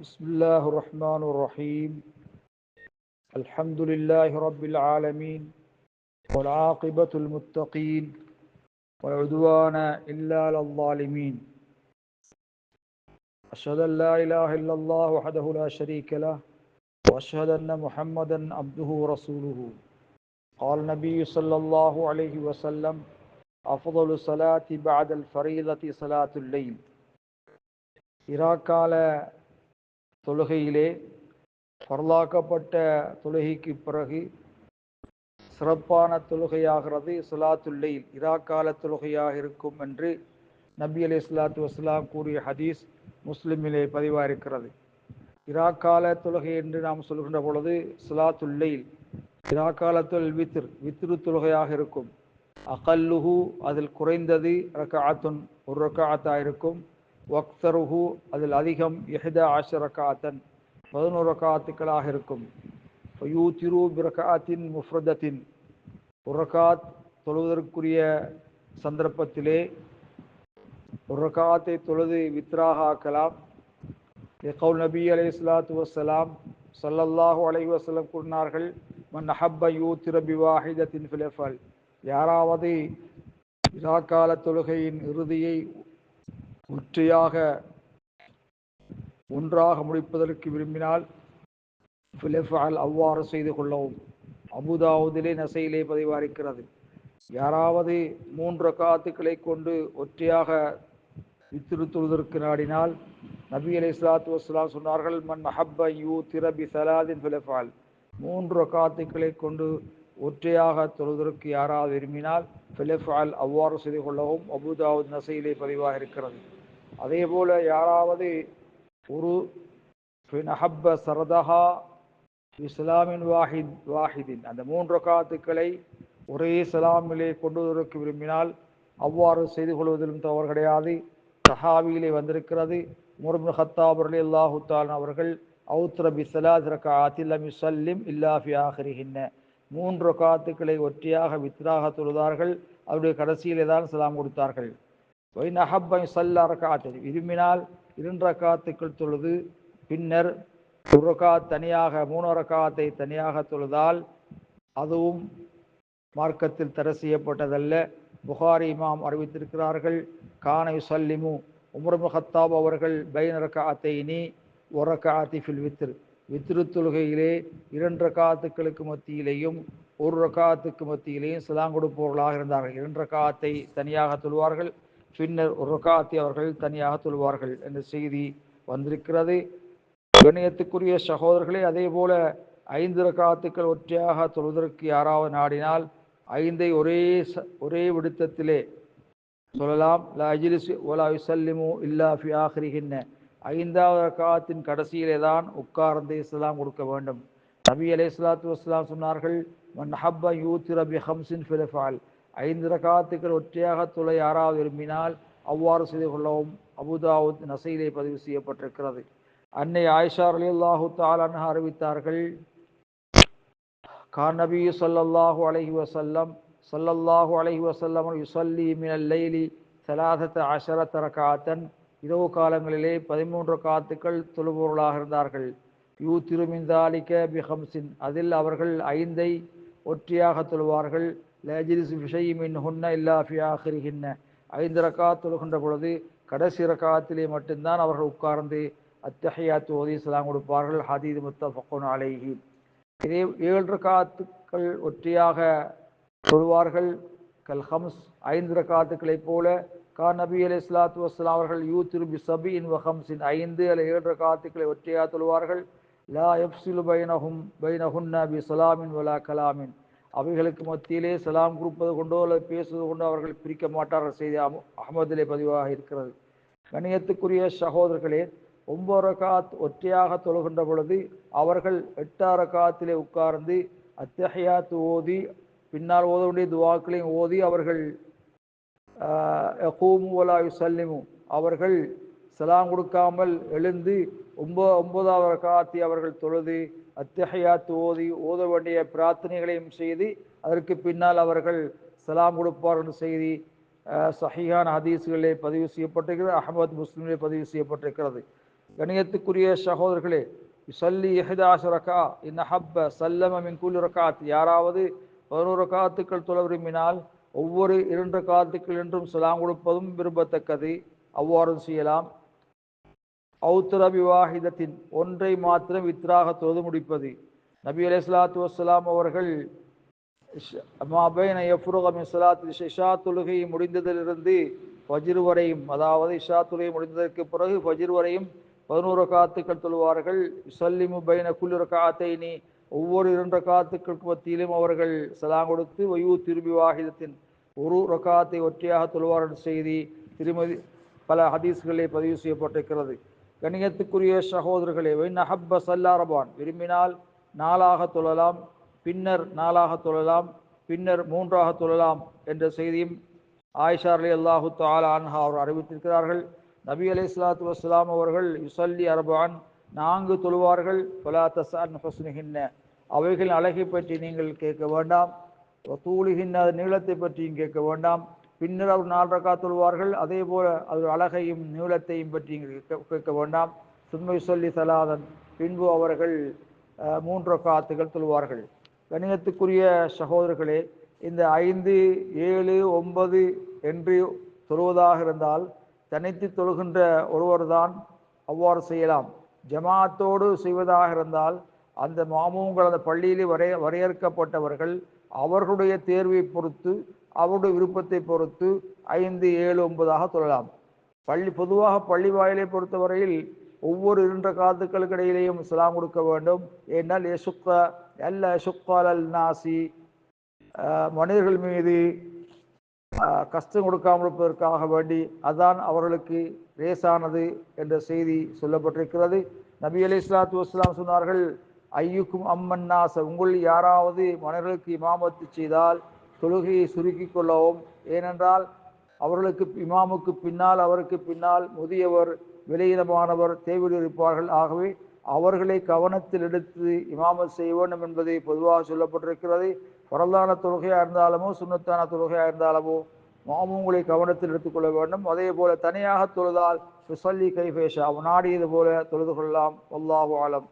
بسم الله الرحمن الرحيم. الحمد لله رب العالمين والعاقبة المتقين والعدوان إلا للظالمين أشهد أن لا إله إلا الله وحده لا شريك له وأشهد أن محمدا عبده ورسوله. قال النبي صلى الله عليه وسلم أفضل صلاة بعد الفريضة صلاة الليل. ഇറാക്കാല தொழுகையிலே பரலாக்கப்பட்ட தொழுகைக்கு பிறகு சிறப்பான தொழுகையாகிறது சுலாத்துல்லைல் இராக்கால தொழுகையாக இருக்கும் என்று நபி அலி இஸ்லாத்து வஸ்லாம் கூறிய ஹதீஸ் முஸ்லிமிலே பதிவாக இருக்கிறது இராக்கால தொழுகை என்று நாம் சொல்கின்ற பொழுது சுலாத்துல்லைல் இராக்காலத்துல் வித்ர் வித்ரு தொழுகையாக இருக்கும். அகல்லுஹு அதில் குறைந்தது ரக்காத்துன் ஒரு ரக்காத்தாக இருக்கும். வக்தருஹு அதில் அதிகம் எஹ்த ஆஷரகாத்தன் பதினோரு ரக்காத்துக்களாக இருக்கும். ஃபயூத்திரு பிரகாத்தின் முஃப்ரதத்தின் உரகாத் தொழுவதற்குரிய சந்தர்ப்பத்திலே உரகாத்தை தொழுது வித்ராக ஆக்கலாம். கவுல் நபி அலை இஸ்லாத்து வசலாம் சல்லல்லாஹு அலைஹி வசலம் கூறினார்கள் மன் அஹப்ப திரபி வாஹிதத்தின் ஃபிலஃபல் யாராவது இராக்கால தொழுகையின் இறுதியை ஒற்றையாக ஒன்றாக முடிப்பதற்கு விரும்பினால் ஃபிலஃபால் அவ்வாறு செய்து கொள்ளவும். அபுதாவுதிலே நசையிலே பதிவாரிக்கிறது யாராவது மூன்று காத்துக்களை கொண்டு ஒற்றையாக வித்திருத்துவதற்கு நாடினால் நபி அலி இஸ்லாத்து வஸ்லாம் சொன்னார்கள் மன் மஹப்ப யூ திரபி சலாதின் ஃபிலஃபால். மூன்று காத்துக்களை கொண்டு ஒற்றையாக தொழுவதற்கு யாராவது விரும்பினால் ஃபிலஃபால் அவ்வாறு செய்து கொள்ளவும் அபுதாவுத் நசையிலே பதிவாக இருக்கிறது அதே போல யாராவது ஒரு நஹப்ப சரதஹா இஸ்லாமின் வாஹித் வாஹிதின் அந்த மூன்று காத்துக்களை ஒரே சலாமிலே கொண்டு வருவதற்கு விரும்பினால் அவ்வாறு செய்து கொள்வதிலும் தவறு கிடையாது. சஹாவியிலே வந்திருக்கிறது. முர்மு ஹத்தாப் அலி அவர்கள் அவுத்ர பிசலாத் ரகாத்தில் லம் இசல்லிம் இல்லாஃபி ஆஹிரிஹின்ன. மூன்று காத்துக்களை ஒற்றையாக வித்ராக தொழுதார்கள் அவருடைய கடைசியிலே தான் சலாம் கொடுத்தார்கள். ஒயின் அஹப்பை சல்லா ரகாத்தை விரும்பினால் இரண்டு ரக்காத்துக்கள் தொழுது பின்னர் ஒரு ரக்காத் தனியாக மூணு ரக்காத்தை தனியாக தொழுதால் அதுவும் மார்க்கத்தில் தடை செய்யப்பட்டதல்ல. புகாரி இமாம் அறிவித்திருக்கிறார்கள் கானை சல்லிமு உமர்மு ஹத்தாப் அவர்கள் பைன் ரக்காத்தைனி ஒரு ரக்காத்தி ஃபில் வித்ரு. வித்ரு தொழுகையிலே இரண்டு காத்துக்களுக்கு மத்தியிலேயும் ஒரு ரக்காத்துக்கு மத்தியிலேயும் சிலாங்கொடுப்பவர்களாக இருந்தார்கள். இரண்டு காத்தை தனியாக தொழுவார்கள் பின்னர் ருகாத்தி அவர்கள் தனியாக தொழுவார்கள் என்ற செய்தி வந்திருக்கிறது. கணியத்துக்குரிய சகோதரர்களே அதே போல ஐந்து ரகாத்துக்கள் ஒற்றையாக தொழுவதற்கு யாராவது நாடினால் ஐந்தை ஒரே ஒரே விடுத்தத்திலே சொல்லலாம். லா அஜிலிசு ஒலா யுசல்லிமு இல்லா ஃபி ஐந்தாவது ரகாத்தின் கடைசியிலே தான் உட்கார்ந்து இஸ்லாம் கொடுக்க வேண்டும். நபி அலே சலாத்து வஸ்லாம் சொன்னார்கள் மன் ஹப்ப யூத் ரபி ஹம்சின் ஃபிலஃபால் ஐந்து ரகாத்துக்கள் ஒற்றையாக துளை யாராவது விரும்பினால் அவ்வாறு செய்து கொள்ளவும் அபுதாவுத் நசையிலே பதிவு செய்யப்பட்டிருக்கிறது. அன்னை ஆயிஷா அலி அல்லாஹு தாலான் அறிவித்தார்கள் கான் நபி சொல்லல்லாஹு அலஹி வசல்லம் சொல்லல்லாஹு அலஹி வசல்லம் யுசல்லி மினல் லைலி சலாதத்த அஷரத் ரகாத்தன். இரவு காலங்களிலே பதிமூன்று காத்துக்கள் தொழுபொருளாக இருந்தார்கள். யூ திருமிந்தாலிக்க பிஹம்சின் அதில் அவர்கள் ஐந்தை ஒற்றியாக தொழுவார்கள். லேஜிலிஸ் விஷயமின் ஹுன்ன இல்லா ஃபி ஐந்து ரக்காத் தொழுகின்ற பொழுது கடைசி ரக்காத்திலே மட்டும்தான் அவர்கள் உட்கார்ந்து அத்தஹியாத்து ஓதி சலாம் கொடுப்பார்கள். ஹதீது முத்தஃபகுன் அலைஹி. இதே ஏழு ரக்காத்துக்கள் ஒற்றையாக சொல்வார்கள் கல் ஹம்ஸ் ஐந்து ரக்காத்துக்களைப் போல கா நபி அலி இஸ்லாத்து வஸ்லாம் அவர்கள் யூ திருபி சபின் வஹம்சின் ஐந்து அல்ல ஏழு ரக்காத்துக்களை ஒற்றையாக தொழுவார்கள். லா எப்சிலு பைனஹும் பைனஹுன் பி சலாமின் வலா கலாமின். அவைகளுக்கு மத்தியிலே சலாம் கொடுப்பது கொண்டோ அல்லது பேசுவது கொண்டோ அவர்கள் பிரிக்க மாட்டார்கள் செய்தி அகமதிலே பதிவாக இருக்கிறது. கணியத்துக்குரிய சகோதரர்களே ஒன்பது ரகாத் ஒற்றையாக தொழுகின்ற பொழுது அவர்கள் எட்டாறு ரகாத்திலே உட்கார்ந்து அத்தஹியாத்து ஓதி பின்னால் ஓத வேண்டிய துவாக்களையும் ஓதி அவர்கள் கூமுவலா யுசல்லிமு. அவர்கள் சலாம் கொடுக்காமல் எழுந்து ஒன்ப ஒன்பதாவது காத்தி அவர்கள் தொழுது அத்தஹையாத்து ஓதி ஓத வேண்டிய பிரார்த்தனைகளையும் செய்து அதற்கு பின்னால் அவர்கள் சலாம் கொடுப்பார்கள் செய்தி சஹிஹான் ஹதீஸ்களிலே பதிவு செய்யப்பட்டிருக்கிறது அகமது முஸ்லீமிலே பதிவு செய்யப்பட்டிருக்கிறது. கணியத்துக்குரிய சகோதரர்களே சல்லி எஹதாஸ் ரகா இன் ஹப்ப சல்லம மின் குல் ரகாத் யாராவது பதினோரு காத்துக்கள் தொழ விரும்பினால் ஒவ்வொரு இரண்டு காத்துக்கள் என்றும் சலாம் கொடுப்பதும் விரும்பத்தக்கது. அவ்வாறும் செய்யலாம். அவுத்தர விவாஹிதத்தின் ஒன்றை மாத்திரம் வித்ராக தொழுது முடிப்பது. நபி அலி சலாத்து வசலாம் அவர்கள் மாபைன எஃப்ருக மின் சலாத் இஷா தொழுகை முடிந்ததிலிருந்து ஃபஜிர் வரையும் அதாவது இஷா தொழுகை முடிந்ததற்கு பிறகு ஃபஜிர் வரையும் பதினோரு காத்துக்கள் தொழுவார்கள். சல்லிமு பைன குல்லு காத்தைனி ஒவ்வொரு இரண்டு காத்துக்களுக்கு மத்தியிலும் அவர்கள் சலாம் கொடுத்து வயு திரும்பி வாகிதத்தின் ஒரு ரகாத்தை ஒற்றையாக தொழுவார்கள் செய்தி திருமதி பல ஹதீஸ்களிலே பதிவு செய்யப்பட்டிருக்கிறது. கணியத்துக்குரிய சகோதரர்களே வென் அஹப்ப சல்லாரபான் விரும்பினால் நாளாக தொழலாம் பின்னர் நாளாக தொழலாம் பின்னர் மூன்றாக தொழலாம் என்ற செய்தியும் ஆயிஷா அலி அல்லாஹு தாலா அன்ஹா அவர் அறிவித்திருக்கிறார்கள். நபி அலி இஸ்லாத்து வஸ்லாம் அவர்கள் யுசல்லி அரபான் நான்கு தொழுவார்கள் பலா தசான் ஹொஸ்னுகின்ன அவைகளின் அழகை பற்றி நீங்கள் கேட்க வேண்டாம் தூளுகின்ற நீளத்தை பற்றியும் கேட்க வேண்டாம். பின்னர் அவர் நாலு ரக்கா தொழுவார்கள். அதே போல அவர் அழகையும் நீளத்தையும் பற்றி கேட்க வேண்டாம். சுண்மை சொல்லி சலாதன் பின்பு அவர்கள் மூன்று காத்துகள் தொழுவார்கள். கணிதத்துக்குரிய சகோதரர்களே இந்த ஐந்து ஏழு ஒன்பது என்று தொழுவதாக இருந்தால் தனித்து தொழுகின்ற ஒருவர்தான் அவ்வாறு செய்யலாம். ஜமாத்தோடு செய்வதாக இருந்தால் அந்த மாமூங்கள் அந்த பள்ளியிலே வரைய வரையறுக்கப்பட்டவர்கள் அவர்களுடைய தேர்வை பொறுத்து அவருடைய விருப்பத்தை பொறுத்து ஐந்து ஏழு ஒன்பதாக சொல்லலாம். பள்ளி பொதுவாக பள்ளி வாயிலை பொறுத்தவரையில் ஒவ்வொரு இரண்டு காத்துக்களுக்கு இடையிலேயும் சலாம் கொடுக்க வேண்டும். ஏனால் எசுக்க அல்ல எசுக்கால் அல் நாசி. மனிதர்கள் மீது கஷ்டம் கொடுக்காமல் இருப்பதற்காக வேண்டி அதான் அவர்களுக்கு லேசானது என்ற செய்தி சொல்லப்பட்டிருக்கிறது. நபி அலி இஸ்லாத்து வஸ்லாம் சொன்னார்கள் ஐயுக்கும் அம்மன் நாச. உங்கள் யாராவது மனிதர்களுக்கு இமாமத்து செய்தால் தொழுகையை சுருக்கிக் கொள்ளவும். ஏனென்றால் அவர்களுக்கு இமாமுக்கு பின்னால் அவருக்கு பின்னால் முதியவர் விலையினமானவர் தேவையில் இருப்பார்கள். ஆகவே அவர்களை கவனத்தில் எடுத்து இமாமத் செய்ய வேண்டும் என்பது பொதுவாக சொல்லப்பட்டிருக்கிறது. பரந்தான தொழுகையாக இருந்தாலுமோ சுண்ணத்தான தொழுகையாக இருந்தாலுமோ மாமூங்களை கவனத்தில் எடுத்துக்கொள்ள வேண்டும். அதே போல தனியாக தொழுதால் சுசல்லி கைபேஷா நாடியது போல தொழுது கொள்ளலாம். அல்லாஹு ஆலம்.